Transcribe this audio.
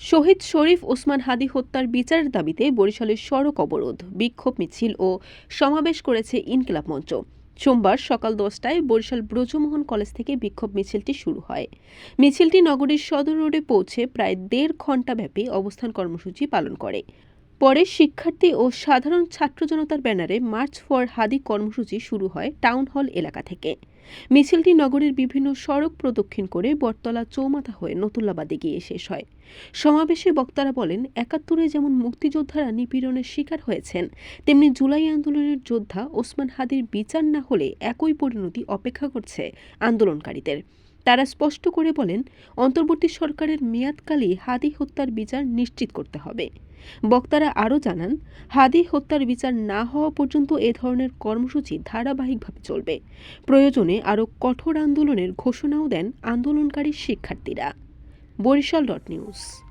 শহীদ শরীফ ওসমান হাদি হত্যার বিচারের দাবিতে বরিশালের সড়ক অবরোধ, বিক্ষোভ মিছিল ও সমাবেশ করেছে ইনকিলাব মঞ্চ। সোমবার সকাল দশটায় বরিশাল ব্রজমোহন কলেজ থেকে বিক্ষোভ মিছিলটি শুরু হয়। মিছিলটি নগরীর সদর রোডে পৌঁছে প্রায় দেড় ঘণ্টাব্যাপী অবস্থান কর্মসূচি পালন করে। পরে শিক্ষার্থী ও সাধারণ ছাত্র জনতার ব্যানারে মার্চ ফর হাদি কর্মসূচি শুরু হয় টাউন হল এলাকা থেকে। মিছিলটি নগরের বিভিন্ন সড়ক প্রদক্ষিণ করে বটতলা চৌমাথা হয়ে নতুল্লাবাদে গিয়ে শেষ হয়। সমাবেশে বক্তারা বলেন, একাত্তরে যেমন মুক্তিযোদ্ধারা নিপীড়নের শিকার হয়েছেন, তেমনি জুলাই আন্দোলনের যোদ্ধা ওসমান হাদির বিচার না হলে একই পরিণতি অপেক্ষা করছে আন্দোলনকারীদের। তারা স্পষ্ট করে বলেন, অন্তর্বর্তী সরকারের মেয়াদকালে হাদি হত্যার বিচার নিশ্চিত করতে হবে। বক্তারা আরও জানান, হাদি হত্যার বিচার না হওয়া পর্যন্ত এ ধরনের কর্মসূচি ধারাবাহিকভাবে চলবে। প্রয়োজনে আরও কঠোর আন্দোলনের ঘোষণাও দেন আন্দোলনকারী শিক্ষার্থীরা। Barishal dot news.